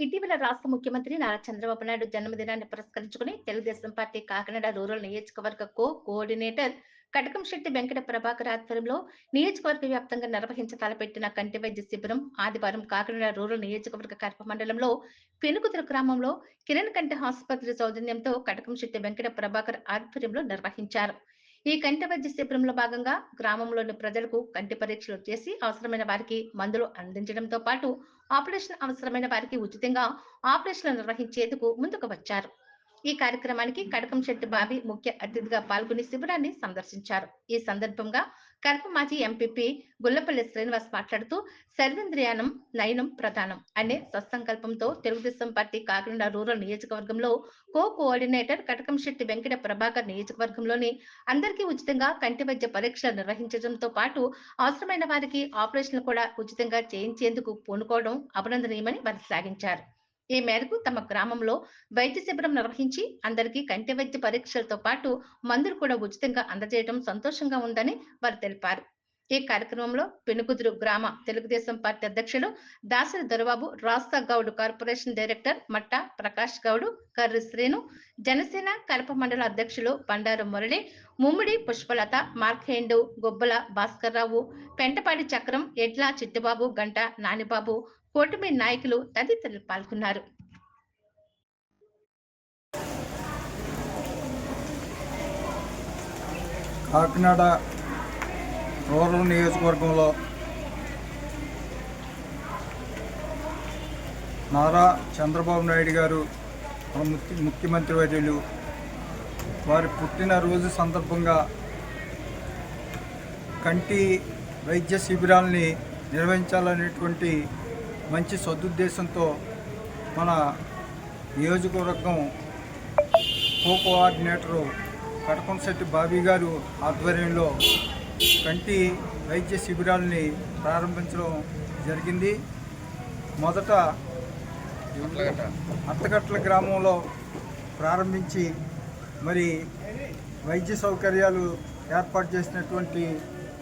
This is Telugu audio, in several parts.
ఇటీవల రాష్ట్ర ముఖ్యమంత్రి నారా చంద్రబాబు నాయుడు జన్మదినాన్ని పురస్కరించుకుని తెలుగుదేశం పార్టీ కాకినాడ రూరల్ నియోజకవర్గ కో కోఆర్డినేటర్ కటకంశెట్టి వెంకట ప్రభాకర్ ఆధ్వర్యంలో నియోజకవర్గ వ్యాప్తంగా నిర్వహించ తలపెట్టిన కంటి వైద్య శిబిరం ఆదివారం కాకినాడ రూరల్ నియోజకవర్గ కడప మండలంలో పెనుకుతుల గ్రామంలో కిరణ్ కంటి ఆసుపత్రి సౌజన్యంతో కటకంశెట్టి వెంకట ప్రభాకర్ ఆధ్వర్యంలో నిర్వహించారు. ఈ కంటి వైద్య శిబిరంలో భాగంగా గ్రామంలోని ప్రజలకు కంటి పరీక్షలు చేసి అవసరమైన వారికి మందులు అందించడంతో పాటు ఆపరేషన్ అవసరమైన వారికి ఉచితంగా ఆపరేషన్లు నిర్వహించేందుకు ముందుకు వచ్చారు. ఈ కార్యక్రమానికి కడకం శెట్టి బాబి ముఖ్య అతిథిగా పాల్గొని శిబిరాన్ని సందర్శించారు. ఈ సందర్భంగా కడప మాజీ ఎంపీపీ గుల్లపల్లి శ్రీనివాస్ మాట్లాడుతూ సర్వేంద్రియానం నయనం ప్రధానం అనే సత్సంకల్పంతో తెలుగుదేశం పార్టీ కాకినాడ రూరల్ నియోజకవర్గంలో కో కోఆర్డినేటర్ కటకం శెట్టి వెంకట ప్రభాకర్ నియోజకవర్గంలోని అందరికీ ఉచితంగా కంటి వైద్య పరీక్షలు నిర్వహించడంతో పాటు అవసరమైన వారికి ఆపరేషన్లు కూడా ఉచితంగా చేయించేందుకు పూనుకోవడం అభినందనీయమని వారు శ్లాఘించారు ఈ మేరకు తమ గ్రామంలో వైద్య శిబిరం నిర్వహించి అందరికీ కంటి వైద్య పరీక్షలతో పాటు మందులు కూడా ఉచితంగా అందజేయడం సంతోషంగా ఉందని వారు తెలిపారు. ఈ కార్యక్రమంలో పెనుకుదురు గ్రామ తెలుగుదేశం పార్టీ అధ్యక్షులు దాసరి దొరబాబు రాస్తా గౌడ్ కార్పొరేషన్ డైరెక్టర్ మట్ట ప్రకాష్ గౌడ్ కర్రి శ్రీను జనసేన కడప మండల అధ్యక్షులు బండారు మురళి ముమ్మిడి పుష్పలత మార్కేండు గొబ్బల భాస్కర్రావు పెంటపాడి చక్రం ఎడ్ల చిట్టుబాబు గంట నానిబాబు కూటమి నాయకులు తదితరులు పాల్గొన్నారు. కాకినాడ రూరల్ నియోజకవర్గంలో నారా చంద్రబాబు నాయుడు గారు మన ముఖ్య ముఖ్యమంత్రి వర్యులు. వారి పుట్టినరోజు సందర్భంగా కంటి వైద్య శిబిరాల్ని నిర్వహించాలనేటువంటి మంచి సదుద్దేశంతో మన నియోజకవర్గం కో కోఆర్డినేటరు కటకంశెట్టి బాబీ గారు ఆధ్వర్యంలో కంటి వైద్య శిబిరాలని ప్రారంభించడం జరిగింది. మొదట అత్తగట్ల గ్రామంలో ప్రారంభించి మరి వైద్య సౌకర్యాలు ఏర్పాటు చేసినటువంటి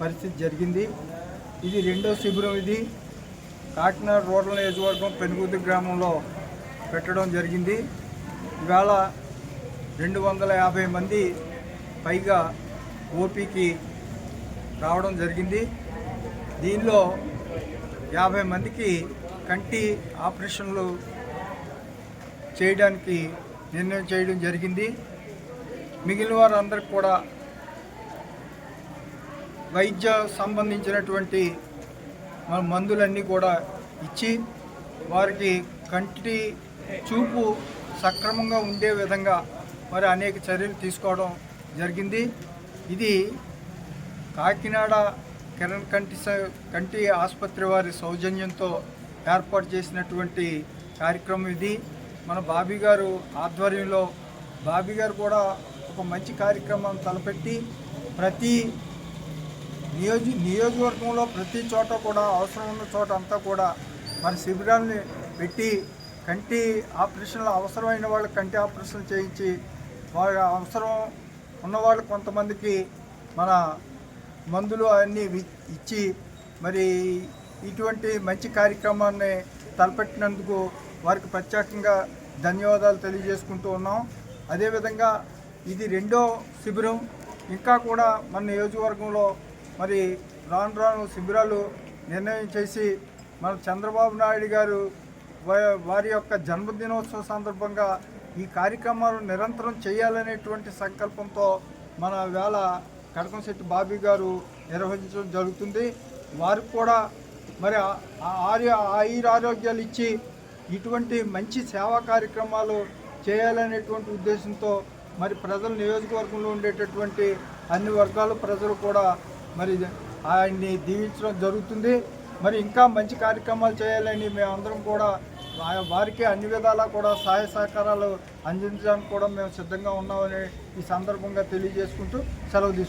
పరిస్థితి జరిగింది. ఇది రెండో శిబిరం ఇది. కాకినాడ రూరల్ నియోజకవర్గం పెనుగుద్ది గ్రామంలో పెట్టడం జరిగింది. ఇవాళ రెండు వందల యాభై మంది పైగా ఓపీకి రావడం జరిగింది. దీనిలో యాభై మందికి కంటి ఆపరేషన్లు చేయడానికి నిర్ణయం చేయడం జరిగింది. మిగిలిన వారందరికి కూడా వైద్య సంబంధించినటువంటి మన మందులన్నీ కూడా ఇచ్చి వారికి కంటి చూపు సక్రమంగా ఉండే విధంగా మరి అనేక చర్యలు తీసుకోవడం జరిగింది. ఇది కాకినాడ కిరణ్ కంటి స- కంటి ఆసుపత్రి వారి సౌజన్యంతో ఏర్పాటు చేసినటువంటి కార్యక్రమం ఇది. మన బాబీ గారు ఆధ్వర్యంలో బాబీ గారు కూడా ఒక మంచి కార్యక్రమం తలపెట్టి ప్రతి నియోజ నియోజకవర్గంలో ప్రతి చోట కూడా అవసరం ఉన్న చోట అంతా కూడా మరి శిబిరాల్ని పెట్టి కంటి ఆపరేషన్లు అవసరమైన వాళ్ళకి కంటి ఆపరేషన్ చేయించి వాళ్ళ అవసరం ఉన్నవాళ్ళు కొంతమందికి మన మందులు అన్నీ ఇచ్చి మరి ఇటువంటి మంచి కార్యక్రమాన్ని తలపెట్టినందుకు వారికి ప్రత్యేకంగా ధన్యవాదాలు తెలియజేసుకుంటూ ఉన్నాం. అదేవిధంగా ఇది రెండో శిబిరం. ఇంకా కూడా మన నియోజకవర్గంలో మరి రాను రాను శిబిరాలు నిర్ణయం చేసి మన చంద్రబాబు నాయుడు గారు వారి యొక్క జన్మదినోత్సవ సందర్భంగా ఈ కార్యక్రమాలు నిరంతరం చేయాలనేటువంటి సంకల్పంతో మన వేళ కడకంశెట్టి బాబీ గారు నిర్వహించడం జరుగుతుంది. వారికి కూడా మరి ఆ- ఆ ఆర్య ఆరోగ్యాలు ఇచ్చి ఇటువంటి మంచి సేవా కార్యక్రమాలు చేయాలనేటువంటి ఉద్దేశంతో మరి ప్రజలు నియోజకవర్గంలో ఉండేటటువంటి అన్ని వర్గాల ప్రజలు కూడా మరి ఆయన్ని దీవించడం జరుగుతుంది. మరి ఇంకా మంచి కార్యక్రమాలు చేయాలని మేమందరం కూడా వారికి అన్ని విధాలా కూడా సహాయ సహకారాలు అందించడానికి కూడా మేము సిద్ధంగా ఉన్నామని ఈ సందర్భంగా తెలియజేసుకుంటూ సెలవు తీసుకుంటాం